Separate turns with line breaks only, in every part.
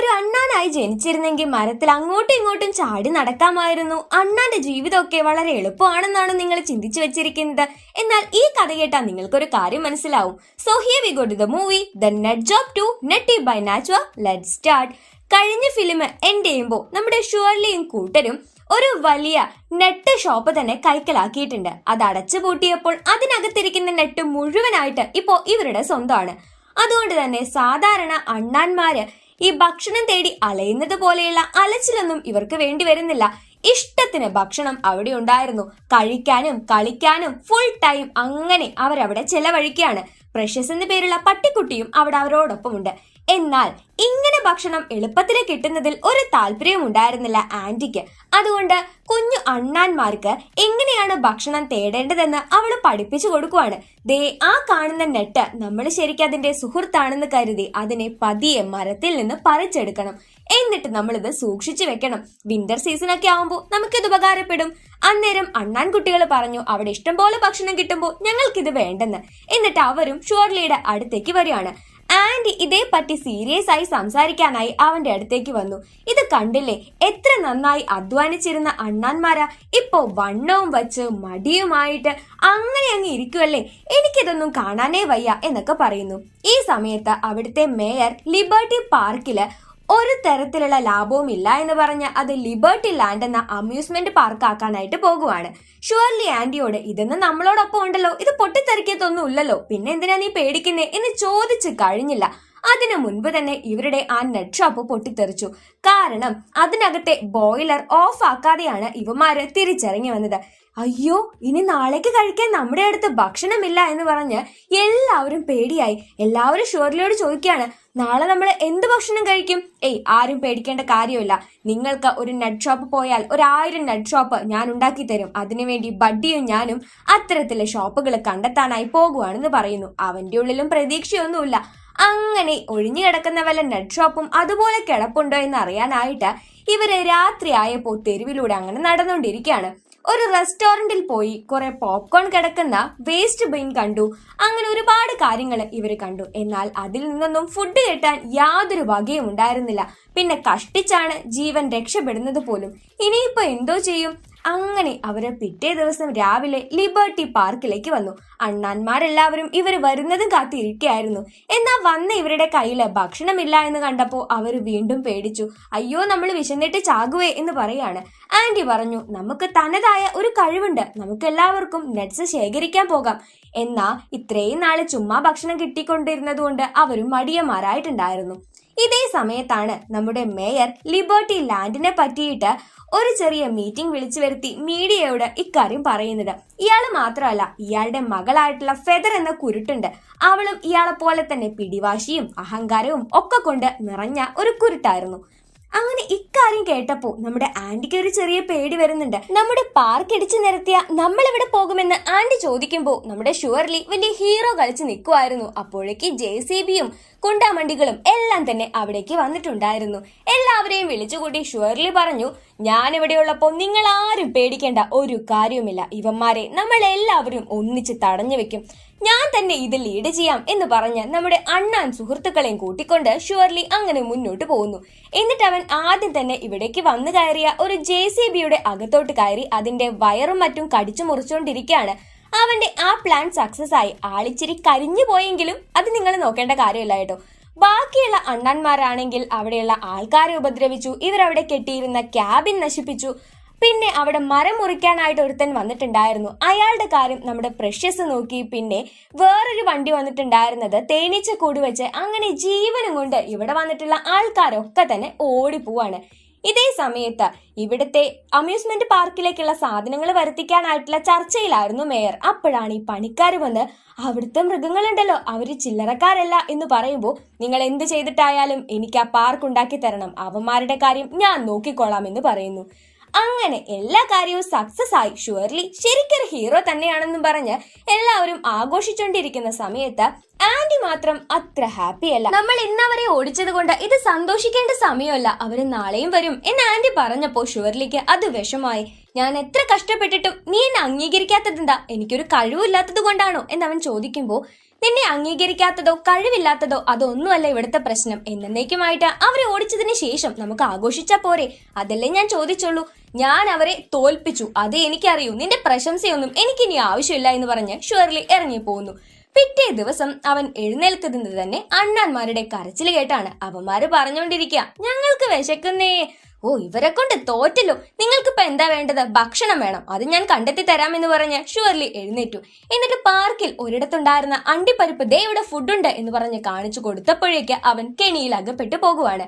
ഒരു അണ്ണാനായി ജനിച്ചിരുന്നെങ്കിൽ മരത്തിൽ അങ്ങോട്ടും ഇങ്ങോട്ടും ചാടി നടക്കാമായിരുന്നു. അണ്ണാന്റെ ജീവിതമൊക്കെ വളരെ എളുപ്പമാണെന്നാണ് നിങ്ങൾ ചിന്തിച്ചു വെച്ചിരിക്കുന്നത്. എന്നാൽ ഈ കഥ കേട്ടാൽ നിങ്ങൾക്കൊരു കാര്യം മനസ്സിലാവും. So here we go to the movie the net job to netty by nature let start കഴിഞ്ഞ ഫിലിം എൻഡ് ചെയ്യുമ്പോൾ നമ്മുടെ ഷുവർലിയും കൂട്ടരും ഒരു വലിയ നെറ്റ് ഷോപ്പ് തന്നെ കൈക്കലാക്കിയിട്ടുണ്ട്. അത് അടച്ചു പൂട്ടിയപ്പോൾ അതിനകത്തിരിക്കുന്ന നെറ്റ് മുഴുവനായിട്ട് ഇപ്പോൾ ഇവരുടെ സ്വന്തമാണ്. അതുകൊണ്ട് തന്നെ സാധാരണ അണ്ണാന്മാര് ഈ ഭക്ഷണം തേടി അലയുന്നത് പോലെയുള്ള അലച്ചിലൊന്നും ഇവർക്ക് വേണ്ടി വരുന്നില്ല. ഇഷ്ടത്തിന് ഭക്ഷണം അവിടെ ഉണ്ടായിരുന്നു. കഴിക്കാനും കളിക്കാനും ഫുൾ ടൈം അങ്ങനെ അവരവിടെ ചെലവഴിക്കുകയാണ്. പ്രഷ്യസ് എന്ന പേരുള്ള പട്ടിക്കുട്ടിയും അവിടെ അവരോടൊപ്പമുണ്ട്. എന്നാൽ ഇങ്ങനെ ഭക്ഷണം എളുപ്പത്തിൽ കിട്ടുന്നതിൽ ഒരു താല്പര്യവും ഉണ്ടായിരുന്നില്ല ആന്റിക്ക്. അതുകൊണ്ട് കുഞ്ഞു അണ്ണാന്മാർക്ക് എങ്ങനെയാണ് ഭക്ഷണം തേടേണ്ടതെന്ന് അവൾ പഠിപ്പിച്ചു കൊടുക്കുവാണ്. ദേ ആ കാണുന്ന നെട്ട് നമ്മൾ ശരിക്കും അതിന്റെ സുഹൃത്താണെന്ന് കരുതി അതിനെ പതിയെ മരത്തിൽ നിന്ന് പറിച്ചെടുക്കണം. എന്നിട്ട് നമ്മളിത് സൂക്ഷിച്ചു വെക്കണം. വിന്റർ സീസൺ ഒക്കെ ആവുമ്പോൾ നമുക്കിത് ഉപകാരപ്പെടും. അന്നേരം അണ്ണാൻ കുട്ടികൾ പറഞ്ഞു അവിടെ ഇഷ്ടം പോലെ ഭക്ഷണം കിട്ടുമ്പോൾ ഞങ്ങൾക്കിത് വേണ്ടെന്ന്. എന്നിട്ട് അവരും ഷുവർലിയുടെ അടുത്തേക്ക് വരികയാണ്. ആന്റി ഇതേപ്പറ്റി സീരിയസ് ആയി സംസാരിക്കാനായി അവന്റെ അടുത്തേക്ക് വന്നു. ഇത് കണ്ടില്ലേ? എത്ര നന്നായി അധ്വാനിച്ചിരുന്ന അണ്ണാന്മാരാ. ഇപ്പോ വണ്ണവും വച്ച് മടിയുമായിട്ട് അങ്ങനെ അങ്ങ് ഇരിക്കുമല്ലേ എനിക്കിതൊന്നും കാണാനേ വയ്യ എന്നൊക്കെ പറയുന്നു. ഈ സമയത്ത് അവിടുത്തെ മേയർ ലിബർട്ടി പാർക്കിൽ ഒരു തരത്തിലുള്ള ലാഭവും ഇല്ല എന്ന് പറഞ്ഞ് അത് ലിബർട്ടി ലാൻഡ് എന്ന അമ്യൂസ്മെന്റ് പാർക്ക് ആക്കാനായിട്ട് പോകുവാണ്. ഷുവർലി ആന്റിയോട് ഇതൊന്നും നമ്മളോടൊപ്പം ഉണ്ടല്ലോ. ഇത് പൊട്ടിത്തെറിക്കത്തൊന്നും ഇല്ലല്ലോ പിന്നെ എന്തിനാ നീ പേടിക്കുന്നേ എന്ന് ചോദിച്ചു കഴിഞ്ഞില്ല. അതിനു മുൻപ് തന്നെ ഇവരുടെ ആ നെറ്റ് ഷോപ്പ് പൊട്ടിത്തെറിച്ചു. കാരണം അതിനകത്തെ ബോയിലർ ഓഫ് ആക്കാതെയാണ് ഇവമാര് തിരിച്ചിറങ്ങി വന്നത്. അയ്യോ ഇനി നാളേക്ക് കഴിക്കാൻ നമ്മുടെ അടുത്ത് ഭക്ഷണമില്ല എന്ന് പറഞ്ഞ് എല്ലാവരും പേടിയായി. എല്ലാവരും ഷുവർലിയോട് ചോദിക്കുകയാണ് നാളെ നമ്മൾ എന്ത് ഭക്ഷണം കഴിക്കും? ഏയ് ആരും പേടിക്കേണ്ട കാര്യമില്ല. നിങ്ങൾക്ക് ഒരു നെറ്റ് ഷോപ്പ് പോയാൽ ഒരായിരം നെറ്റ് ഷോപ്പ് ഞാൻ ഉണ്ടാക്കി തരും. അതിനുവേണ്ടി ബഡ്ഡിയും ഞാനും അത്തരത്തിലെ ഷോപ്പുകൾ കണ്ടെത്താനായി പോകുവാണെന്ന് പറയുന്നു. അവന്റെ ഉള്ളിലും പ്രതീക്ഷയൊന്നുമില്ല. അങ്ങനെ ഒഴിഞ്ഞു കിടക്കുന്ന വല്ല നെറ്റ് ഷോപ്പും അതുപോലെ കിടപ്പുണ്ടോ എന്ന് അറിയാനായിട്ട് ഇവർ രാത്രിയായപ്പോൾ തെരുവിലൂടെ അങ്ങനെ നടന്നുകൊണ്ടിരിക്കുകയാണ്. ഒരു റെസ്റ്റോറന്റിൽ പോയി കുറെ പോപ്കോൺ കിടക്കുന്ന വേസ്റ്റ് ബിൻ കണ്ടു. അങ്ങനെ ഒരുപാട് കാര്യങ്ങൾ ഇവർ കണ്ടു. എന്നാൽ അതിൽ നിന്നൊന്നും ഫുഡ് കിട്ടാൻ യാതൊരു വകയും ഉണ്ടായിരുന്നില്ല. പിന്നെ കഷ്ടിച്ചാണ് ജീവൻ രക്ഷപ്പെടുന്നത് പോലും. ഇനിയിപ്പോ എന്തോ ചെയ്യും? അങ്ങനെ അവർ പിറ്റേ ദിവസം രാവിലെ ലിബർട്ടി പാർക്കിലേക്ക് വന്നു. അണ്ണാന്മാരെല്ലാവരും ഇവർ വരുന്നതും കാത്തിരിക്കുകയായിരുന്നു എന്നാൽ വന്ന ഇവരുടെ കയ്യിൽ ഭക്ഷണമില്ല എന്ന് കണ്ടപ്പോൾ അവർ വീണ്ടും പേടിച്ചു. അയ്യോ നമ്മൾ വിശന്നിട്ട് ചാകുവേ എന്ന് പറയാണ്. ആന്റി പറഞ്ഞു നമുക്ക് തനതായ ഒരു കഴിവുണ്ട്. നമുക്ക് എല്ലാവർക്കും നെറ്റ്സ് ശേഖരിക്കാൻ പോകാം. എന്നാൽ ഇത്രയും നാൾ ചുമ്മാ ഭക്ഷണം കിട്ടിക്കൊണ്ടിരുന്നത് കൊണ്ട് അവരും മടിയന്മാരായിട്ടുണ്ടായിരുന്നു. ഇതേ സമയത്താണ് നമ്മുടെ മേയർ ലിബർട്ടി ലാൻഡിനെ പറ്റിയിട്ട് ഒരു ചെറിയ മീറ്റിംഗ് വിളിച്ചു വരുത്തി മീഡിയയോട് ഇക്കാര്യം പറയുന്നത്. ഇയാൾ മാത്രമല്ല ഇയാളുടെ മകളായിട്ടുള്ള ഫെദർ എന്ന കുരുട്ടുണ്ട്. അവളും ഇയാളെ പോലെ തന്നെ പിടിവാശിയും അഹങ്കാരവും ഒക്കെ കൊണ്ട് നിറഞ്ഞ ഒരു കുരുട്ടായിരുന്നു. അങ്ങനെ ഇക്കാര്യം കേട്ടപ്പോ നമ്മുടെ ആന്റിക്ക് ഒരു ചെറിയ പേടി വരുന്നുണ്ട്. നമ്മുടെ പാർക്ക് ഇടിച്ചു നിരത്തിയ നമ്മൾ ഇവിടെ പോകുമെന്ന് ആന്റി ചോദിക്കുമ്പോൾ നമ്മുടെ ഷുവർലി വലിയ ഹീറോ കളിച്ച് നിൽക്കുമായിരുന്നു അപ്പോഴേക്ക് ജെ സി ബിയും കുണ്ടാമണ്ടികളും എല്ലാം തന്നെ അവിടേക്ക് വന്നിട്ടുണ്ടായിരുന്നു. എല്ലാവരെയും വിളിച്ചുകൂട്ടി ഷുവർലി പറഞ്ഞു ഞാൻ ഇവിടെ നിങ്ങൾ ആരും പേടിക്കേണ്ട ഒരു കാര്യവുമില്ല. ഇവന്മാരെ നമ്മൾ എല്ലാവരും ഒന്നിച്ച് തടഞ്ഞു വെക്കും. ഞാൻ തന്നെ ഇത് ലീഡ് ചെയ്യാം എന്ന് പറഞ്ഞ് നമ്മുടെ അണ്ണാൻ സുഹൃത്തുക്കളെയും കൂട്ടിക്കൊണ്ട് ഷുവർലി അങ്ങനെ മുന്നോട്ട് പോകുന്നു. എന്നിട്ട് അവൻ ആദ്യം തന്നെ ഇവിടേക്ക് വന്നു കയറിയ ഒരു ജെ സി ബിയുടെ അകത്തോട്ട് കയറി അതിന്റെ വയറും മറ്റും കടിച്ചു മുറിച്ചുകൊണ്ടിരിക്കുകയാണ് അവന്റെ ആ പ്ലാൻ സക്സസ് ആയി. ആളിച്ചിരി കരിഞ്ഞു പോയെങ്കിലും അത് നിങ്ങൾ നോക്കേണ്ട കാര്യമില്ല കേട്ടോ. ബാക്കിയുള്ള അണ്ണന്മാരാണെങ്കിൽ അവിടെയുള്ള ആൾക്കാരെ ഉപദ്രവിച്ചു. ഇവരവിടെ കെട്ടിയിരുന്ന ക്യാബിൻ നശിപ്പിച്ചു. പിന്നെ അവിടെ മരം മുറിക്കാനായിട്ട് ഒരുത്തൻ വന്നിട്ടുണ്ടായിരുന്നു. അയാളുടെ കാര്യം നമ്മുടെ പ്രഷ്യസ് നോക്കി പിന്നെ വേറൊരു വണ്ടി വന്നിട്ടുണ്ടായിരുന്നത് തേനീച്ച കൂടി വെച്ച് അങ്ങനെ ജീവനും കൊണ്ട് ഇവിടെ വന്നിട്ടുള്ള ആൾക്കാരൊക്കെ തന്നെ ഓടിപ്പോവാണ് ഇതേ സമയത്ത് ഇവിടുത്തെ അമ്യൂസ്മെന്റ് പാർക്കിലേക്കുള്ള സാധനങ്ങൾ വരുത്തിക്കാനായിട്ടുള്ള ചർച്ചയിലായിരുന്നു മേയർ അപ്പോഴാണ് ഈ പണിക്കാർ വന്ന് അവിടുത്തെ മൃഗങ്ങളുണ്ടല്ലോ അവർ ചില്ലറക്കാരല്ല എന്ന് പറയുമ്പോൾ നിങ്ങൾ എന്ത് ചെയ്തിട്ടായാലും എനിക്ക് ആ പാർക്ക് ഉണ്ടാക്കി തരണം. അവന്മാരുടെ കാര്യം ഞാൻ നോക്കിക്കൊള്ളാം എന്ന് പറയുന്നു. അങ്ങനെ എല്ലാ കാര്യവും സക്സസ് ആയി. ഷുവർലി ശരിക്കൊരു ഹീറോ തന്നെയാണെന്നും പറഞ്ഞ് എല്ലാവരും ആഘോഷിച്ചുകൊണ്ടിരിക്കുന്ന സമയത്ത് ആന്റി മാത്രം അത്ര ഹാപ്പി അല്ല. നമ്മൾ ഇന്നവരെ ഓടിച്ചത് കൊണ്ട് ഇത് സന്തോഷിക്കേണ്ട സമയമല്ല. അവർ നാളെയും വരും എന്ന് ആന്റി പറഞ്ഞപ്പോ ഷുവർലിക്ക് അത് വിഷമായി. ഞാൻ എത്ര കഷ്ടപ്പെട്ടിട്ടും നീ എന്നെ അംഗീകരിക്കാത്തതെന്താ? എനിക്കൊരു കഴിവില്ലാത്തത് കൊണ്ടാണോ? അവൻ ചോദിക്കുമ്പോൾ നിന്നെ അംഗീകരിക്കാത്തതോ കഴിവില്ലാത്തതോ അതൊന്നുമല്ല ഇവിടുത്തെ പ്രശ്നം. എന്നേക്കുമായിട്ട് അവരെ ഓടിച്ചതിന് ശേഷം നമുക്ക് ആഘോഷിച്ചാ പോരെ. അതല്ലേ ഞാൻ ചോദിച്ചുള്ളൂ. ഞാൻ അവരെ തോൽപ്പിച്ചു. അത് എനിക്കറിയൂ. നിന്റെ പ്രശംസയൊന്നും എനിക്കിനി ആവശ്യമില്ല എന്ന് പറഞ്ഞ് ഷുവർലി ഇറങ്ങി പോകുന്നു പിറ്റേ ദിവസം അവൻ എഴുന്നേൽക്കുന്നത് തന്നെ അണ്ണാന്മാരുടെ കരച്ചിൽ കേട്ടാണ്. അവന്മാര് പറഞ്ഞുകൊണ്ടിരിക്കുക ഞങ്ങൾക്ക് വിശക്കുന്നേ. ഓ ഇവരെ കൊണ്ട് തോറ്റല്ലോ. നിങ്ങൾക്കിപ്പോ എന്താ വേണ്ടത്? ഭക്ഷണം വേണം. അത് ഞാൻ കണ്ടെത്തി തരാമെന്ന് പറഞ്ഞ് ഷുവർലി എഴുന്നേറ്റു. എന്നിട്ട് പാർക്കിൽ ഒരിടത്തുണ്ടായിരുന്ന അണ്ടിപ്പരിപ്പ് ദേ ഇവിടെ ഫുഡുണ്ട് എന്ന് പറഞ്ഞ് കാണിച്ചു കൊടുത്തപ്പോഴേക്ക് അവൻ കെണിയിൽ അകപ്പെട്ടു പോകുവാണ്.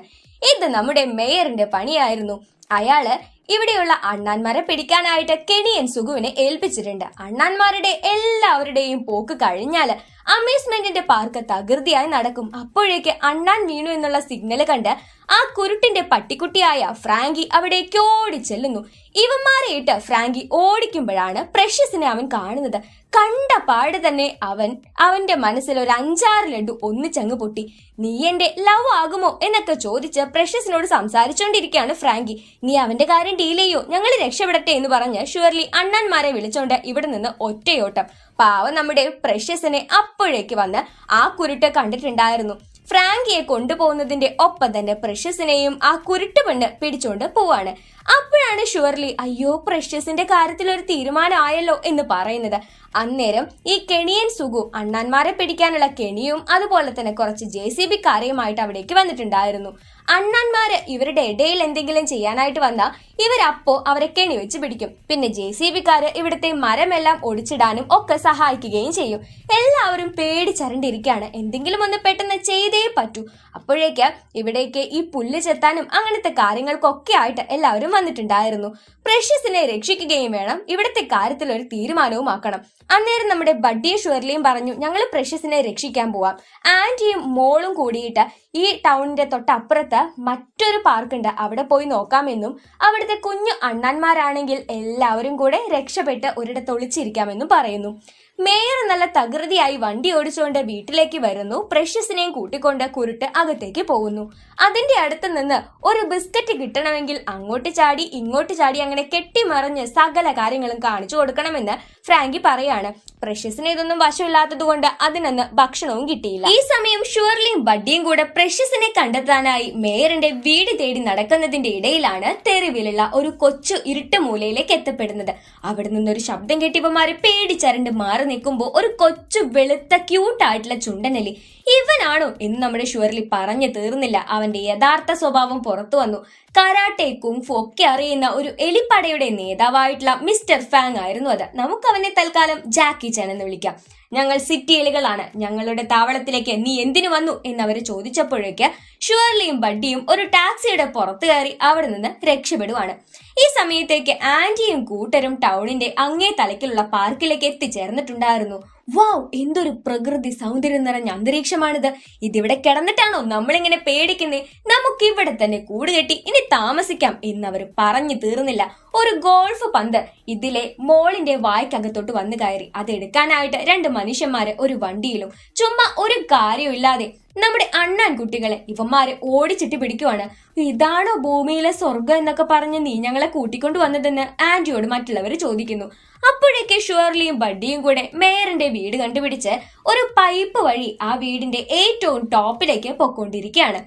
ഇത് നമ്മുടെ മേയറിന്റെ പണിയായിരുന്നു. അയാൾ ഇവിടെയുള്ള അണ്ണാന്മാരെ പിടിക്കാനായിട്ട് കെണിയൻ സുഗുവിനെ ഏൽപ്പിച്ചിട്ടുണ്ട്. അണ്ണാന്മാരുടെ എല്ലാവരുടെയും പോക്ക് കഴിഞ്ഞാൽ അമ്യൂസ്മെന്റിന്റെ പാർക്ക് തകൃതിയായി നടക്കും. അപ്പോഴേക്ക് അണ്ണാൻ വീണു എന്നുള്ള സിഗ്നൽ കണ്ട് ആ കുരുട്ടിന്റെ പട്ടിക്കുട്ടിയായ ഫ്രാങ്കി അവിടേക്ക് ഓടി ചെല്ലുന്നു. ഇവന്മാരെ ഇട്ട് ഫ്രാങ്കി ഓടിക്കുമ്പോഴാണ് പ്രഷ്യസിനെ അവൻ കാണുന്നത്. കണ്ട പാട് തന്നെ അവൻ അവന്റെ മനസ്സിൽ ഒരു അഞ്ചാറ് ലഡു ഒന്നിച്ചങ്ങ് പൊട്ടി. നീ എന്റെ ലവ് ആകുമോ? എന്നൊക്കെ ചോദിച്ച് പ്രഷ്യസിനോട് സംസാരിച്ചുകൊണ്ടിരിക്കുകയാണ് ഫ്രാങ്കി. നീ അവന്റെ കാര്യം ഡീൽ ചെയ്യോ. ഞങ്ങൾ രക്ഷപ്പെടട്ടെ എന്ന് പറഞ്ഞ് ഷുവർലി അണ്ണന്മാരെ വിളിച്ചോണ്ട് ഇവിടെ നിന്ന് ഒറ്റയോട്ടം. പാവം നമ്മുടെ പ്രഷ്യസിനെ അപ്പോഴേക്ക് വന്ന് ആ കുരുട്ട് കണ്ടിട്ടുണ്ടായിരുന്നു. ഫ്രാങ്കിയെ കൊണ്ടുപോകുന്നതിന്റെ ഒപ്പം തന്നെ പ്രഷ്യസിനെയും ആ കുരുട്ട് പെണ്ണ് പിടിച്ചോണ്ട് പോവാണ്. അപ്പോഴാണ് ഷുവർലി അയ്യോ പ്രഷ്യസിന്റെ കാര്യത്തിൽ ഒരു തീരുമാനമായല്ലോ എന്ന് പറയുന്നത്. അന്നേരം ഈ കെണിയൻ സുഗു അണ്ണാന്മാരെ പിടിക്കാനുള്ള കെണിയും അതുപോലെ തന്നെ കുറച്ച് ജെ സി ബി കാരയുമായിട്ട് അവിടേക്ക് വന്നിട്ടുണ്ടായിരുന്നു. അണ്ണാന്മാര് ഇവരുടെ ഇടയിൽ എന്തെങ്കിലും ചെയ്യാനായിട്ട് വന്നാൽ ഇവരപ്പോ അവരെ കെണി വെച്ച് പിടിക്കും. പിന്നെ ജെ സി ബിക്കാര് ഇവിടുത്തെ മരമെല്ലാം ഒടിച്ചിടാനും ഒക്കെ സഹായിക്കുകയും ചെയ്യും. എല്ലാവരും പേടിച്ചരണ്ടിരിക്കുകയാണ് എന്തെങ്കിലും ഒന്ന് പെട്ടെന്ന് ചെയ്തേ പറ്റൂ. അപ്പോഴേക്ക് ഇവിടേക്ക് ഈ പുല്ല് ചെത്താനും അങ്ങനത്തെ കാര്യങ്ങൾക്കൊക്കെ ആയിട്ട് എല്ലാവരും വന്നിട്ടുണ്ടായിരുന്നു. പ്രഷ്യസിനെ രക്ഷിക്കുകയും വേണം. ഇവിടുത്തെ കാര്യത്തിൽ ഒരു തീരുമാനവും ആക്കണം. അന്നേരം നമ്മുടെ ബഡ്ഡിയും ഷുവർലിയും പറഞ്ഞു ഞങ്ങൾ പ്രഷ്യസിനെ രക്ഷിക്കാൻ പോവാം. ആന്റിയും മോളും കൂടിയിട്ട് ഈ ടൗണിന്റെ തൊട്ടപ്പുറത്ത് മറ്റൊരു പാർക്കുണ്ട്. അവിടെ പോയി നോക്കാമെന്നും അവിടുത്തെ കുഞ്ഞു അണ്ണാന്മാരാണെങ്കിൽ എല്ലാവരും കൂടെ രക്ഷപ്പെട്ട് ഒരിടത്ത് ഒളിച്ചിരിക്കാമെന്നും പറയുന്നു. മേയർ നല്ല തകൃതിയായി വണ്ടി ഓടിച്ചുകൊണ്ട് വീട്ടിലേക്ക് വരുന്നു. പ്രഷ്യസിനെയും കൂട്ടിക്കൊണ്ട് കുരുട്ട് അകത്തേക്ക് പോകുന്നു. അതിന്റെ അടുത്ത് നിന്ന് ഒരു ബിസ്ക്കറ്റ് കിട്ടണമെങ്കിൽ അങ്ങോട്ട് ചാടി ഇങ്ങോട്ട് ചാടി അങ്ങനെ കെട്ടിമറിഞ്ഞ് സകല കാര്യങ്ങളും കാണിച്ചു കൊടുക്കണമെന്ന് ഫ്രാങ്കി പറയാണ്. പ്രഷ്യസിന് ഇതൊന്നും വശമില്ലാത്തത് കൊണ്ട് അതിനന്ന് ഭക്ഷണവും കിട്ടിയില്ല. ഈ സമയം ഷുവർലിയും ബഡ്ഡിയും കൂടെ പ്രഷ്യസിനെ കണ്ടെത്താനായി മേയറിന്റെ വീട് തേടി നടക്കുന്നതിന്റെ ഇടയിലാണ് തെരുവിലുള്ള ഒരു കൊച്ചു ഇരുട്ട് മൂലയിലേക്ക് എത്തപ്പെടുന്നത്. അവിടെ നിന്നൊരു ശബ്ദം കെട്ടിയവന്മാര് പേടിച്ചരണ്ട് മാറി നിൽക്കുമ്പോൾ ഒരു കൊച്ചു വെളുത്ത ക്യൂട്ടായിട്ടുള്ള ചുണ്ടനലി. ഇവനാണോ എന്ന് നമ്മുടെ ഷുവർലി പറഞ്ഞു തീർന്നില്ല. അവന്റെ യഥാർത്ഥ സ്വഭാവം പുറത്തു വന്നു. കരാട്ടെ കുങ്ഫു ഒക്കെ അറിയുന്ന ഒരു എലിപ്പടയുടെ നേതാവായിട്ടുള്ള മിസ്റ്റർ ഫാങ് ആയിരുന്നു അത്. നമുക്ക് അവനെ തൽക്കാലം ജാക്കി ചാൻ എന്ന് വിളിക്കാം. ഞങ്ങൾ സിറ്റി എലികളാണ്. ഞങ്ങളുടെ താവളത്തിലേക്ക് നീ എന്തിനു വന്നു എന്നവര് ചോദിച്ചപ്പോഴേക്ക് ഷുവർലിയും ബഡ്ഡിയും ഒരു ടാക്സിയുടെ പുറത്തു കയറി അവിടെ നിന്ന് രക്ഷപ്പെടുവാണ്. ഈ സമയത്തേക്ക് ആന്റിയും കൂട്ടരും ടൗണിന്റെ അങ്ങേ തലക്കിലുള്ള പാർക്കിലേക്ക് എത്തിച്ചേർന്നിട്ടുണ്ടായിരുന്നു. വാവ് എന്തൊരു പ്രകൃതി സൗന്ദര്യം നിറഞ്ഞ അന്തരീക്ഷമാണിത്. ഇതിവിടെ കിടന്നിട്ടാണോ നമ്മളിങ്ങനെ പേടിക്കുന്നേ? നമുക്ക് ഇവിടെ തന്നെ കൂട് കെട്ടി ഇനി താമസിക്കാം എന്നവർ പറഞ്ഞു തീർന്നില്ല. ഒരു ഗോൾഫ് പന്ത് ഇതിലെ മോളിന്റെ വായ്ക്കകത്തോട്ട് വന്നു കയറി. അതെടുക്കാനായിട്ട് രണ്ട് മനുഷ്യന്മാരെ ഒരു വണ്ടിയിലും ചുമ്മാ ഒരു കാര്യമില്ലാതെ നമ്മുടെ അണ്ണാൻ കുട്ടികളെ ഇവന്മാരെ ഓടിച്ചിട്ട് പിടിക്കുവാണ്. ഇതാണോ ഭൂമിയിലെ സ്വർഗം എന്നൊക്കെ പറഞ്ഞ് നീ ഞങ്ങളെ കൂട്ടിക്കൊണ്ടു വന്നതെന്ന് ആന്റിയോട് മറ്റുള്ളവർ ചോദിക്കുന്നു. അപ്പോഴേക്ക് ഷുവർലിയും ബഡ്ഡിയും കൂടെ മേയറിന്റെ വീട് കണ്ടുപിടിച്ച് ഒരു പൈപ്പ് വഴി ആ വീടിന്റെ ഏറ്റവും ടോപ്പിലേക്ക് പൊക്കോണ്ടിരിക്കുകയാണ്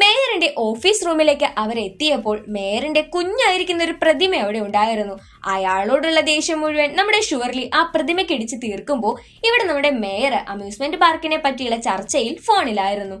മേയറിന്റെ ഓഫീസ് റൂമിലേക്ക് അവരെത്തിയപ്പോൾ മേയറിന്റെ കുഞ്ഞായിരിക്കുന്ന ഒരു പ്രതിമ അവിടെ ഉണ്ടായിരുന്നു. അയാളോടുള്ള ദേഷ്യം മുഴുവൻ നമ്മുടെ ഷുവർലി ആ പ്രതിമയ്ക്ക് ഇടിച്ച് തീർക്കുമ്പോൾ ഇവിടെ നമ്മുടെ മേയർ അമ്യൂസ്മെന്റ് പാർക്കിനെ പറ്റിയുള്ള ചർച്ചയിൽ ഫോണിലായിരുന്നു.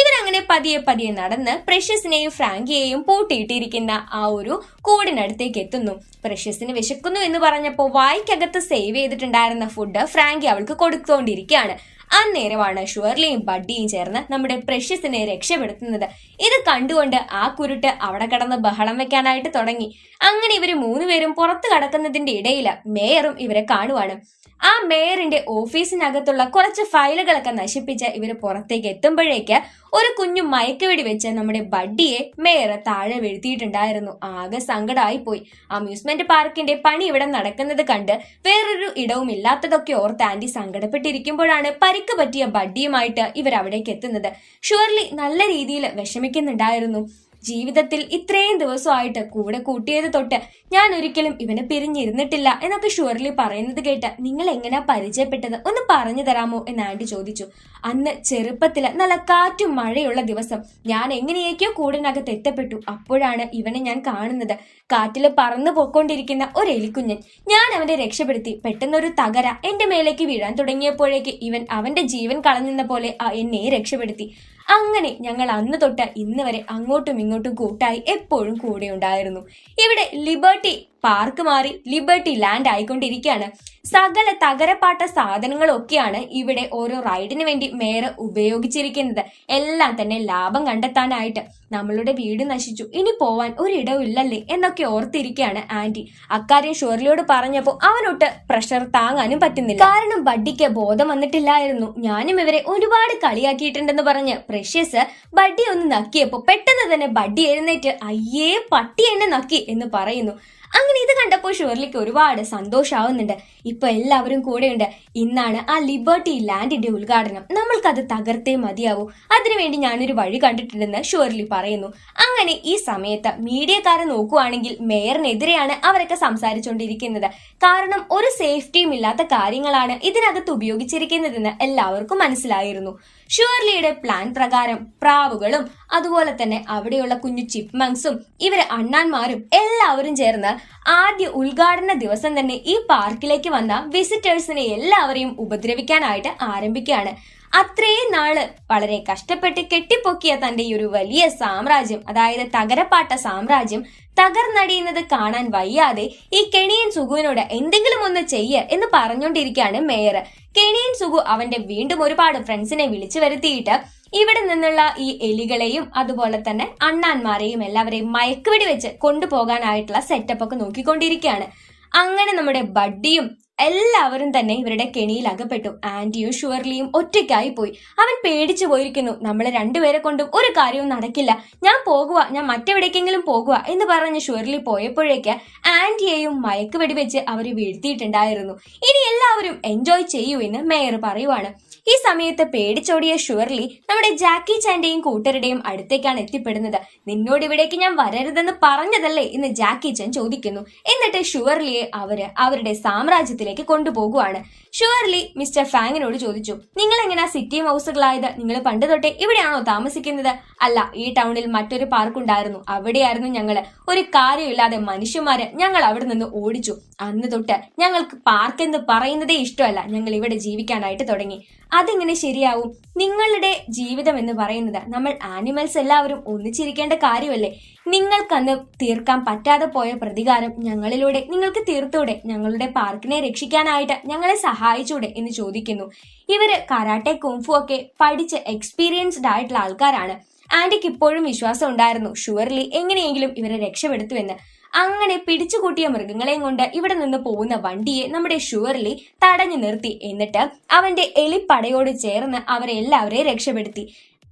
ഇവരങ്ങനെ പതിയെ പതിയെ നടന്ന് പ്രഷ്യസിനെയും ഫ്രാങ്കിയെയും പൂട്ടിയിട്ടിരിക്കുന്ന ആ ഒരു കൂടിനടുത്തേക്ക് എത്തുന്നു. പ്രഷ്യസിന് വിശക്കുന്നു എന്ന് പറഞ്ഞപ്പോൾ വായിക്കകത്ത് സേവ് ചെയ്തിട്ടുണ്ടായിരുന്ന ഫുഡ് ഫ്രാങ്കി അവൾക്ക് കൊടുത്തുകൊണ്ടിരിക്കുകയാണ് അന്നേരമാണ് ഷുവർലിയും ബഡ്ഡിയും ചേർന്ന് നമ്മുടെ പ്രഷ്യസിനെ രക്ഷപ്പെടുത്തുന്നത്. ഇത് കണ്ടുകൊണ്ട് ആ കുരുട്ട് അവിടെ കിടന്ന് ബഹളം വെക്കാനായിട്ട് തുടങ്ങി. അങ്ങനെ ഇവർ മൂന്നുപേരും പുറത്തു കടക്കുന്നതിന്റെ ഇടയിൽ മേയറും ഇവരെ കാണുവാണ്. ആ മേയറിന്റെ ഓഫീസിനകത്തുള്ള കുറച്ച് ഫയലുകളൊക്കെ നശിപ്പിച്ച് ഇവർ പുറത്തേക്ക് എത്തുമ്പോഴേക്ക് ഒരു കുഞ്ഞു മയക്കുവെടി വെച്ച് നമ്മുടെ ബഡ്ഡിയെ മേയർ താഴെ വീഴ്ത്തിയിട്ടുണ്ടായിരുന്നു. ആകെ സങ്കടമായി പോയി അമ്യൂസ്മെന്റ് പാർക്കിന്റെ പണി ഇവിടെ നടക്കുന്നത് കണ്ട് വേറൊരു ഇടവും ഇല്ലാത്തതൊക്കെ ഓർത്ത് ആന്റി സങ്കടപ്പെട്ടിരിക്കുമ്പോഴാണ് പരിക്ക് പറ്റിയ ബഡ്ഡിയുമായിട്ട് ഇവർ അവിടേക്ക് എത്തുന്നത്. ഷുവർലി നല്ല രീതിയിൽ വിഷമിക്കുന്നുണ്ടായിരുന്നു. ജീവിതത്തിൽ ഇത്രയും ദിവസമായിട്ട് കൂടെ കൂട്ടിയത് തൊട്ട് ഞാൻ ഒരിക്കലും ഇവനെ പിരിഞ്ഞിരുന്നിട്ടില്ല എന്നൊക്കെ ഷുവർലി പറയുന്നത് കേട്ട് നിങ്ങൾ എങ്ങനെയാ പരിചയപ്പെട്ടത്? ഒന്ന് പറഞ്ഞു തരാമോ? എന്ന് ആൻഡി ചോദിച്ചു. അന്ന് ചെറുപ്പത്തിൽ നല്ല കാറ്റും മഴയുള്ള ദിവസം ഞാൻ എങ്ങനെയൊക്കെയോ കൂടിനകത്ത് എത്തപ്പെട്ടു. അപ്പോഴാണ് ഇവനെ ഞാൻ കാണുന്നത്. കാറ്റിൽ പറന്നു പോയിക്കൊണ്ടിരിക്കുന്ന ഒരു എലിക്കുഞ്ഞൻ. ഞാൻ അവനെ രക്ഷപ്പെടുത്തി. പെട്ടെന്നൊരു തകര എന്റെ മേലേക്ക് വീഴാൻ തുടങ്ങിയപ്പോഴേക്ക് ഇവൻ അവന്റെ ജീവൻ കളഞ്ഞെന്ന പോലെ എന്നെ രക്ഷപ്പെടുത്തി. അങ്ങനെ ഞങ്ങൾ അന്ന് തൊട്ട് ഇന്ന് വരെ അങ്ങോട്ടും ഇങ്ങോട്ടും കൂട്ടായി എപ്പോഴും കൂടെ ഉണ്ടായിരുന്നു. ഇവിടെ ലിബർട്ടി പാർക്ക് മാറി ലിബർട്ടി ലാൻഡ് ആയിക്കൊണ്ടിരിക്കുകയാണ്. സകല തകരപ്പാട്ട സാധനങ്ങളൊക്കെയാണ് ഇവിടെ ഓരോ റൈഡിന് വേണ്ടി മേയർ ഉപയോഗിച്ചിരിക്കുന്നത്. എല്ലാം തന്നെ ലാഭം കണ്ടെത്താനായിട്ട് നമ്മളുടെ വീട് നശിച്ചു. ഇനി പോവാൻ ഒരിടവില്ലല്ലേ എന്നൊക്കെ ഓർത്തിരിക്കുകയാണ് ആന്റി. അക്കാര്യം ഷോർലിയോട് പറഞ്ഞപ്പോൾ അവനൊട്ട് പ്രഷർ താങ്ങാനും പറ്റുന്നില്ല. കാരണം ബഡ്ഡിക്ക് ബോധം വന്നിട്ടില്ലായിരുന്നു. ഞാനും ഇവരെ ഒരുപാട് കളിയാക്കിയിട്ടുണ്ടെന്ന് പറഞ്ഞ് പ്രഷ്യസ് ബഡ്ഡി ഒന്ന് നക്കിയപ്പോൾ പെട്ടെന്ന് തന്നെ ബഡ്ഡി എഴുന്നേറ്റ് അയ്യേ പട്ടി എന്നെ നക്കി എന്ന് പറയുന്നു. അങ്ങനെ ഇത് കണ്ടപ്പോൾ ഷുവർലിക്ക് ഒരുപാട് സന്തോഷാവുന്നുണ്ട്. ഇപ്പൊ എല്ലാവരും കൂടെയുണ്ട്. ഇന്നാണ് ആ ലിബർട്ടി ലാൻഡിന്റെ ഉദ്ഘാടനം. നമ്മൾക്കത് തകർത്തേ മതിയാവൂ. അതിനുവേണ്ടി ഞാനൊരു വഴി കണ്ടിട്ടുണ്ടെന്ന് ഷുവർലി പറയുന്നു. അങ്ങനെ ഈ സമയത്ത് മീഡിയക്കാരെ നോക്കുവാണെങ്കിൽ മേയറിനെതിരെയാണ് അവരൊക്കെ സംസാരിച്ചുകൊണ്ടിരിക്കുന്നത് കാരണം ഒരു സേഫ്റ്റിയും ഇല്ലാത്ത കാര്യങ്ങളാണ് ഇതിനകത്ത് ഉപയോഗിച്ചിരിക്കുന്നതെന്ന് എല്ലാവർക്കും മനസ്സിലായിരുന്നു. ഷുവർലിയുടെ പ്ലാൻ പ്രകാരം പ്രാവുകളും അതുപോലെ തന്നെ അവിടെയുള്ള കുഞ്ഞു ചിപ്മങ്സും ഇവരെ അണ്ണാന്മാരും എല്ലാവരും ചേർന്ന് ആദ്യ ഉദ്ഘാടന ദിവസം തന്നെ ഈ പാർക്കിലേക്ക് വന്ന വിസിറ്റേഴ്സിനെ എല്ലാവരെയും ഉപദ്രവിക്കാനായിട്ട് ആരംഭിക്കുകയാണ്. അത്രയും നാൾ വളരെ കഷ്ടപ്പെട്ട് കെട്ടിപ്പൊക്കിയ തന്റെ ഈ ഒരു വലിയ സാമ്രാജ്യം അതായത് തകരപ്പാട്ട സാമ്രാജ്യം തകർന്നടിയുന്നത് കാണാൻ വയ്യാതെ ഈ കെണിയൻ സുഖുവിനോട് എന്തെങ്കിലും ഒന്ന് ചെയ്യ എന്ന് പറഞ്ഞുകൊണ്ടിരിക്കുകയാണ് മേയർ. കെണിയൻ സുഖു അവന്റെ വീണ്ടും ഒരുപാട് ഫ്രണ്ട്സിനെ വിളിച്ചു വരുത്തിയിട്ട് ഇവിടെ നിന്നുള്ള ഈ എലികളെയും അതുപോലെ തന്നെ അണ്ണാന്മാരെയും എല്ലാവരെയും മയക്കുവെടി വെച്ച് കൊണ്ടുപോകാനായിട്ടുള്ള സെറ്റപ്പ് ഒക്കെ നോക്കിക്കൊണ്ടിരിക്കുകയാണ്. അങ്ങനെ നമ്മുടെ ബഡ്ഡിയും എല്ലാവരും തന്നെ ഇവരുടെ കെണിയിൽ അകപ്പെട്ടു. ആന്റിയും ഷുവർലിയും ഒറ്റയ്ക്കായി പോയി. അവൻ പേടിച്ചു പോയിരിക്കുന്നു. നമ്മളെ രണ്ടുപേരെ കൊണ്ടും ഒരു കാര്യവും നടക്കില്ല. ഞാൻ പോകുക ഞാൻ മറ്റെവിടേക്കെങ്കിലും പോകുക എന്ന് പറഞ്ഞ് ഷുവർലി പോയപ്പോഴേക്ക് ആന്റിയെയും മയക്ക് വെടിവെച്ച് അവർ വീഴ്ത്തിയിട്ടുണ്ടായിരുന്നു. ഇനി എല്ലാവരും എൻജോയ് ചെയ്യൂ എന്ന് മേയർ പറയുവാണ്. ഈ സമയത്ത് പേടിച്ചോടിയ ഷുവർലി നമ്മുടെ ജാക്കി ചാന്റെയും കൂട്ടരുടെയും അടുത്തേക്കാണ് എത്തിപ്പെടുന്നത്. നിന്നോട് ഇവിടേക്ക് ഞാൻ വരരുതെന്ന് പറഞ്ഞതല്ലേ എന്ന് ജാക്കി ചാൻ ചോദിക്കുന്നു. എന്നിട്ട് ഷുവർലിയെ അവർ അവരുടെ സാമ്രാജ്യത്തിലേക്ക് കൊണ്ടുപോകുവാണ്. ഷുവർലി മിസ്റ്റർ ഫാങ്ങിനോട് ചോദിച്ചു നിങ്ങൾ എങ്ങനെയാ സിറ്റി ഹൗസുകളായത്? നിങ്ങൾ പണ്ട് തൊട്ടേ ഇവിടെയാണോ താമസിക്കുന്നത്? അല്ല ഈ ടൗണിൽ മറ്റൊരു പാർക്ക് ഉണ്ടായിരുന്നു. അവിടെയായിരുന്നു ഞങ്ങൾ ഒരു കാര്യമില്ലാതെ മനുഷ്യന്മാര് ഞങ്ങൾ അവിടെ നിന്ന് ഓടിച്ചു. അന്ന് തൊട്ട് ഞങ്ങൾക്ക് പാർക്ക് എന്ന് പറയുന്നതേ ഇഷ്ടമല്ല. ഞങ്ങൾ ഇവിടെ ജീവിക്കാനായിട്ട് തുടങ്ങി. അതെങ്ങനെ ശരിയാവും? നിങ്ങളുടെ ജീവിതം എന്ന് പറയുന്നത് നമ്മൾ ആനിമൽസ് എല്ലാവരും ഒന്നിച്ചിരിക്കേണ്ട കാര്യമല്ലേ? നിങ്ങൾക്കന്ന് തീർക്കാൻ പറ്റാതെ പോയ പ്രതികാരം ഞങ്ങളിലൂടെ നിങ്ങൾക്ക് തീർത്തൂടെ ഞങ്ങളുടെ പാർക്കിനെ രക്ഷിക്കാനായിട്ട് ഞങ്ങളെ സഹായിച്ചൂടെ എന്ന് ചോദിക്കുന്നു. ഇവർ കരാട്ടെ കുംഫു ഒക്കെ പഠിച്ച് എക്സ്പീരിയൻസ്ഡ് ആയിട്ടുള്ള ആൾക്കാരാണ്. ആന്റിക്ക് ഇപ്പോഴും വിശ്വാസം ഉണ്ടായിരുന്നു ഷുവർലി എങ്ങനെയെങ്കിലും ഇവരെ രക്ഷപ്പെടുത്തുമെന്ന്. അങ്ങനെ പിടിച്ചുകൂട്ടിയ മൃഗങ്ങളെയും കൊണ്ട് ഇവിടെ നിന്ന് പോകുന്ന വണ്ടിയെ നമ്മുടെ ഷുവർലി തടഞ്ഞു നിർത്തി. എന്നിട്ട് അവന്റെ എലിപ്പടയോട് ചേർന്ന് അവരെ എല്ലാവരെയും രക്ഷപ്പെടുത്തി.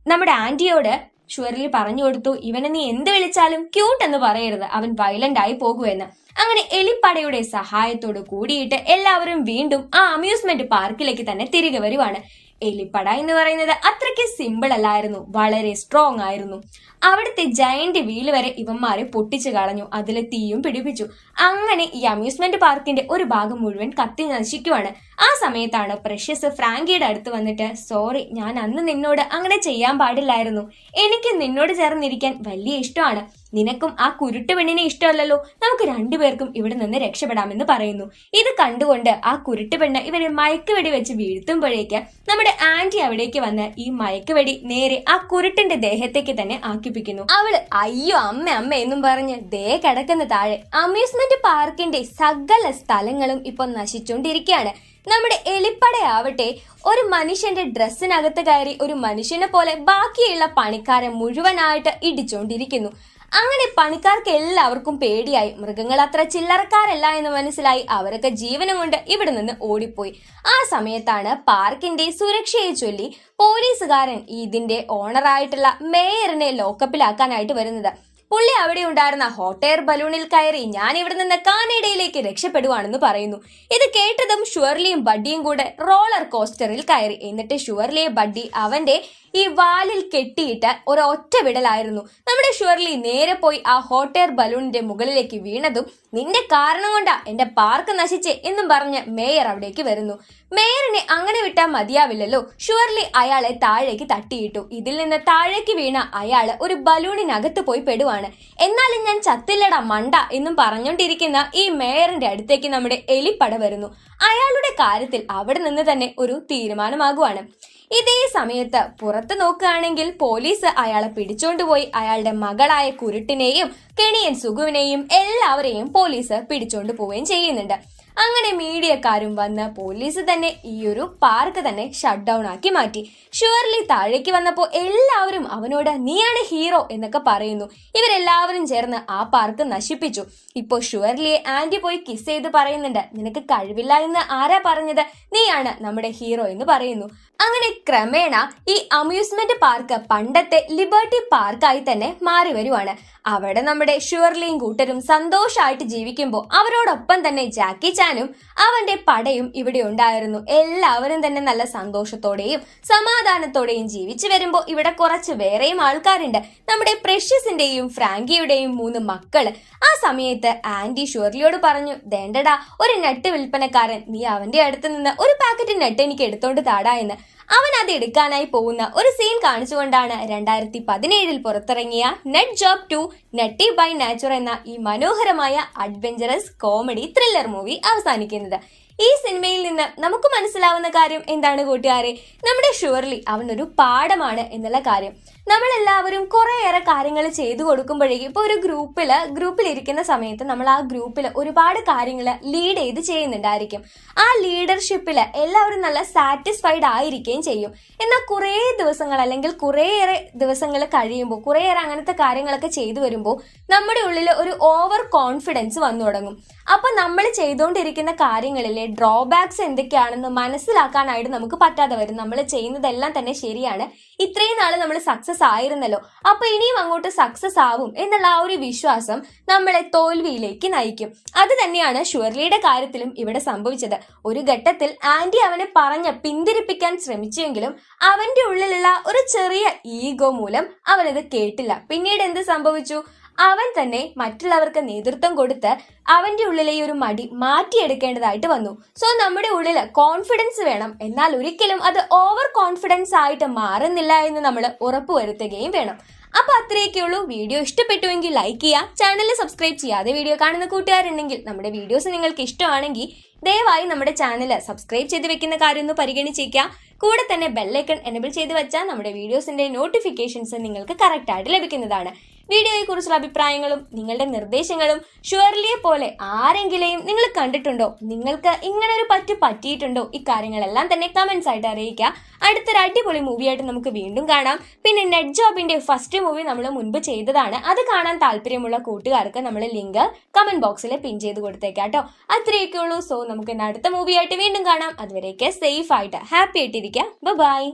നമ്മുടെ ആന്റിയോട് ഷുവർലി പറഞ്ഞു കൊടുത്തു ഇവനെ നീ എന്ത് വിളിച്ചാലും ക്യൂട്ട് എന്ന് പറയരുത്. അവൻ വയലന്റ് ആയി പോകുമെന്ന്. അങ്ങനെ എലിപ്പടയുടെ സഹായത്തോട് കൂടിയിട്ട് എല്ലാവരും വീണ്ടും ആ അമ്യൂസ്മെന്റ് പാർക്കിലേക്ക് തന്നെ തിരികെ വരുവാണ്. എലിപ്പട എന്ന് പറയുന്നത് അത്രയ്ക്ക് സിമ്പിൾ അല്ലായിരുന്നു വളരെ സ്ട്രോങ് ആയിരുന്നു. അവിടുത്തെ ജയന്റ് വീൽ വരെ ഇവന്മാരെ പൊട്ടിച്ചു കളഞ്ഞു. അതിലെ തീയും പിടിപ്പിച്ചു. അങ്ങനെ ഈ അമ്യൂസ്മെന്റ് പാർക്കിന്റെ ഒരു ഭാഗം മുഴുവൻ കത്തി നശിക്കുവാണ്. ആ സമയത്താണ് പ്രഷ്യസ് ഫ്രാങ്കിയുടെ അടുത്ത് വന്നിട്ട് സോറി ഞാൻ അന്ന് നിന്നോട് അങ്ങനെ ചെയ്യാൻ പാടില്ലായിരുന്നു. എനിക്ക് നിന്നോട് ചേർന്നിരിക്കാൻ വലിയ ഇഷ്ടമാണ്. നിനക്കും ആ കുരുട്ട് പെണ്ണിനെ ഇഷ്ടമല്ലല്ലോ. നമുക്ക് രണ്ടുപേർക്കും ഇവിടെ നിന്ന് രക്ഷപ്പെടാമെന്ന് പറയുന്നു. ഇത് കണ്ടുകൊണ്ട് ആ കുരുട്ട് പെണ്ണ് ഇവരെ മയക്കുവെടി വെച്ച് വീഴ്ത്തുമ്പോഴേക്ക് നമ്മുടെ ആന്റി അവിടേക്ക് വന്ന് ഈ മയക്കുവെടി നേരെ ആ കുരുട്ടിന്റെ ദേഹത്തേക്ക് തന്നെ ആക്കിപ്പിക്കുന്നു അവൾ അയ്യോ അമ്മ അമ്മ എന്നും പറഞ്ഞ് ദേ കിടക്കുന്ന താഴെ അമ്യൂസ്മെന്റ് പാർക്കിന്റെ സകല സ്ഥലങ്ങളും ഇപ്പൊ നശിച്ചുകൊണ്ടിരിക്കുകയാണ് നമ്മുടെ എലിപ്പടയാവട്ടെ ഒരു മനുഷ്യന്റെ ഡ്രസ്സിനകത്ത് കയറി ഒരു മനുഷ്യനെ പോലെ ബാക്കിയുള്ള പണിക്കാരെ മുഴുവനായിട്ട് ഇടിച്ചുകൊണ്ടിരിക്കുന്നു അങ്ങനെ പണിക്കാർക്ക് എല്ലാവർക്കും പേടിയായി. മൃഗങ്ങൾ അത്ര ചില്ലറക്കാരല്ല എന്ന് മനസ്സിലായി അവരൊക്കെ ജീവനം കൊണ്ട് ഇവിടെ നിന്ന് ഓടിപ്പോയി. ആ സമയത്താണ് പാർക്കിന്റെ സുരക്ഷയെ ചൊല്ലി പോലീസുകാരൻ ഇതിന്റെ ഓണറായിട്ടുള്ള മേയറിനെ ലോക്കപ്പിലാക്കാനായിട്ട് വരുന്നത്. പുള്ളി അവിടെ ഉണ്ടായിരുന്ന ഹോട്ട് എയർ ബലൂണിൽ കയറി ഞാൻ ഇവിടെ നിന്ന് കാനഡയിലേക്ക് രക്ഷപ്പെടുവാണെന്ന് പറയുന്നു. ഇത് കേട്ടതും ഷുവർലിയും ബഡ്ഡിയും കൂടെ റോളർ കോസ്റ്ററിൽ കയറി. എന്നിട്ട് ഷുവർലിയെ ബഡ്ഡി അവന്റെ ഈ വാലിൽ കെട്ടിയിട്ട് ഒറ്റ വിടലായിരുന്നു. നമ്മുടെ ഷുവർലി നേരെ പോയി ആ ഹോട്ട് എയർ ബലൂണിന്റെ മുകളിലേക്ക് വീണതും നിന്റെ കാരണം കൊണ്ടാ എന്റെ പാർക്ക് നശിച്ചേ എന്നും പറഞ്ഞ് മേയർ അവിടേക്ക് വരുന്നു. മേയറിനെ അങ്ങനെ വിട്ടാൽ മതിയാവില്ലല്ലോ. ഷുവർലി അയാളെ താഴേക്ക് തട്ടിയിട്ടു. ഇതിൽ നിന്ന് താഴേക്ക് വീണ അയാൾ ഒരു ബലൂണിനകത്ത് പോയി പെടുവാണ്. എന്നാലും ഞാൻ ചത്തില്ലട മണ്ട എന്നും പറഞ്ഞുകൊണ്ടിരിക്കുന്ന ഈ മേയറിന്റെ അടുത്തേക്ക് നമ്മുടെ എലിപ്പട വരുന്നു. അയാളുടെ കാര്യത്തിൽ അവിടെ നിന്ന് തന്നെ ഒരു തീരുമാനമാകുവാണ്. ഇതേ സമയത്ത് പുറത്ത് നോക്കുകയാണെങ്കിൽ പോലീസ് അയാളെ പിടിച്ചോണ്ടുപോയി അയാളുടെ മകളായ കുരുട്ടിനെയും കെണിയൻ സുഗുവിനെയും എല്ലാവരെയും പോലീസ് പിടിച്ചോണ്ട് പോവുകയും ചെയ്യുന്നുണ്ട്. അങ്ങനെ മീഡിയക്കാരും വന്ന് പോലീസ് തന്നെ ഈ ഒരു പാർക്ക് തന്നെ ഷട്ട് ഡൗൺ ആക്കി മാറ്റി. ഷുവർലി താഴേക്ക് വന്നപ്പോൾ എല്ലാവരും അവനോട് നീയാണ് ഹീറോ എന്നൊക്കെ പറയുന്നു. ഇവരെല്ലാവരും ചേർന്ന് ആ പാർക്ക് നശിപ്പിച്ചു. ഇപ്പോൾ ഷുവർലിയെ ആന്റി പോയി കിസ് ചെയ്ത് പറയുന്നുണ്ട്. നിനക്ക് കഴിവില്ല എന്ന് ആരാ പറഞ്ഞത്? നീയാണ് നമ്മുടെ ഹീറോ എന്ന് പറയുന്നു. അങ്ങനെ ക്രമേണ ഈ അമ്യൂസ്മെന്റ് പാർക്ക് പണ്ടത്തെ ലിബർട്ടി പാർക്കായി തന്നെ മാറി വരുവാണ്. അവിടെ നമ്മുടെ ഷുവർലിയും കൂട്ടരും സന്തോഷമായിട്ട് ജീവിക്കുമ്പോൾ അവരോടൊപ്പം തന്നെ ജാക്കി ചാനും അവന്റെ പടയും ഇവിടെ ഉണ്ടായിരുന്നു. എല്ലാവരും തന്നെ നല്ല സന്തോഷത്തോടെയും സമാധാനത്തോടെയും ജീവിച്ചു വരുമ്പോൾ ഇവിടെ കുറച്ച് വേറെയും ആൾക്കാരുണ്ട്. നമ്മുടെ പ്രഷ്യസിന്റെയും ഫ്രാങ്കിയുടെയും മൂന്ന് മക്കൾ. ആ സമയത്ത് ആന്റി ഷുവർലിയോട് പറഞ്ഞു ദേണ്ടടാ ഒരു നട്ട് വിൽപ്പനക്കാരൻ നീ അവന്റെ അടുത്ത് നിന്ന് ഒരു പാക്കറ്റ് നട്ട് എനിക്ക് എടുത്തോണ്ട് താടാ എന്ന്. അവൻ അത് എടുക്കാനായി പോകുന്ന ഒരു സീൻ കാണിച്ചുകൊണ്ടാണ് രണ്ടായിരത്തി പതിനേഴിൽ പുറത്തിറങ്ങിയ net job to netty by nature എന്ന ഈ മനോഹരമായ അഡ്വഞ്ചറസ് കോമഡി ത്രില്ലർ മൂവി അവസാനിക്കുന്നത്. ഈ സിനിമയിൽ നിന്ന് നമുക്ക് മനസ്സിലാവുന്ന കാര്യം എന്താണ് കൂട്ടുകാരെ? നമ്മുടെ ഷുവർലി അവനൊരു പാഠമാണ് എന്നുള്ള കാര്യം. നമ്മളെല്ലാവരും കുറേയേറെ കാര്യങ്ങൾ ചെയ്തു കൊടുക്കുമ്പോഴേക്കും ഇപ്പോൾ ഒരു ഗ്രൂപ്പിൽ ഗ്രൂപ്പിൽ ഇരിക്കുന്ന സമയത്ത് നമ്മൾ ആ ഗ്രൂപ്പിൽ ഒരുപാട് കാര്യങ്ങൾ ലീഡ് ചെയ്ത് ചെയ്യുന്നുണ്ടായിരിക്കും. ആ ലീഡർഷിപ്പിൽ എല്ലാവരും നല്ല സാറ്റിസ്ഫൈഡ് ആയിരിക്കുകയും ചെയ്യും. എന്നാൽ കുറേ ദിവസങ്ങൾ അല്ലെങ്കിൽ കുറേയേറെ ദിവസങ്ങൾ കഴിയുമ്പോൾ കുറേയേറെ അങ്ങനത്തെ കാര്യങ്ങളൊക്കെ ചെയ്തു വരുമ്പോൾ നമ്മുടെ ഉള്ളിൽ ഒരു ഓവർ കോൺഫിഡൻസ് വന്നു തുടങ്ങും. അപ്പൊ നമ്മൾ ചെയ്തുകൊണ്ടിരിക്കുന്ന കാര്യങ്ങളിലെ ഡ്രോബാക്സ് എന്തൊക്കെയാണെന്ന് മനസ്സിലാക്കാനായിട്ട് നമുക്ക് പറ്റാതെ വരും. നമ്മൾ ചെയ്യുന്നതെല്ലാം തന്നെ ശരിയാണ്. ഇത്രയും നാൾ നമ്മൾ സക്സസ് ആയിരുന്നല്ലോ. അപ്പൊ ഇനിയും അങ്ങോട്ട് സക്സസ് ആവും എന്നുള്ള ആ ഒരു വിശ്വാസം നമ്മളെ തോൽവിയിലേക്ക് നയിക്കും. അത് തന്നെയാണ് ഷുവർലിയുടെ കാര്യത്തിലും ഇവിടെ സംഭവിച്ചത്. ഒരു ഘട്ടത്തിൽ ആന്റി അവനെ പറഞ്ഞ് പിന്തിരിപ്പിക്കാൻ ശ്രമിച്ചെങ്കിലും അവന്റെ ഉള്ളിലുള്ള ഒരു ചെറിയ ഈഗോ മൂലം അവനത് കേട്ടില്ല. പിന്നീട് എന്ത് സംഭവിച്ചു? അവൻ തന്നെ മറ്റുള്ളവർക്ക് നേതൃത്വം കൊടുത്ത് അവന്റെ ഉള്ളിലെ ഈ ഒരു മടി മാറ്റിയെടുക്കേണ്ടതായിട്ട് വന്നു. സോ നമ്മുടെ ഉള്ളിൽ കോൺഫിഡൻസ് വേണം. എന്നാൽ ഒരിക്കലും അത് ഓവർ കോൺഫിഡൻസ് ആയിട്ട് മാറുന്നില്ല എന്ന് നമ്മൾ ഉറപ്പുവരുത്തുകയും വേണം. അപ്പോൾ അത്രയൊക്കെ ഉള്ളൂ. വീഡിയോ ഇഷ്ടപ്പെട്ടുവെങ്കിൽ ലൈക്ക് ചെയ്യുക. ചാനൽ സബ്സ്ക്രൈബ് ചെയ്യാതെ വീഡിയോ കാണുന്ന കൂട്ടുകാരുണ്ടെങ്കിൽ നമ്മുടെ വീഡിയോസ് നിങ്ങൾക്ക് ഇഷ്ടമാണെങ്കിൽ ദയവായി നമ്മുടെ ചാനൽ സബ്സ്ക്രൈബ് ചെയ്ത് വെക്കുന്ന കാര്യം ഒന്ന് പരിഗണിച്ചേക്കുക. കൂടെ തന്നെ ബെല്ലൈക്കൺ എനബിൾ ചെയ്ത് വെച്ചാൽ നമ്മുടെ വീഡിയോസിന്റെ നോട്ടിഫിക്കേഷൻസ് നിങ്ങൾക്ക് കറക്റ്റ് ആയിട്ട് ലഭിക്കുന്നതാണ്. വീഡിയോയെ കുറിച്ചുള്ള അഭിപ്രായങ്ങളും നിങ്ങളുടെ നിർദ്ദേശങ്ങളും ഷുവർലിയെ പോലെ ആരെങ്കിലും നിങ്ങൾ കണ്ടിട്ടുണ്ടോ? നിങ്ങൾക്ക് ഇങ്ങനെ ഒരു പറ്റ് പറ്റിയിട്ടുണ്ടോ? ഇക്കാര്യങ്ങളെല്ലാം തന്നെ കമന്റ്സ് ആയിട്ട് അറിയിക്കുക അടുത്തൊരു അടിപൊളി മൂവിയായിട്ട് നമുക്ക് വീണ്ടും കാണാം. പിന്നെ നെറ്റ് ജോബിന്റെ ഫസ്റ്റ് മൂവി നമ്മൾ മുൻപ് ചെയ്തതാണ്. അത് കാണാൻ താല്പര്യമുള്ള കൂട്ടുകാർക്ക് നമ്മൾ ലിങ്ക് കമന്റ് ബോക്സിൽ പിൻ ചെയ്ത് കൊടുത്തേക്കാട്ടോ അത്രയൊക്കെ ഉള്ളൂ. സോ നമുക്ക് അടുത്ത മൂവിയായിട്ട് വീണ്ടും കാണാം. അതുവരെയൊക്കെ സേഫ് ആയിട്ട് ഹാപ്പി ആയിട്ടിരിക്കുക ബൈ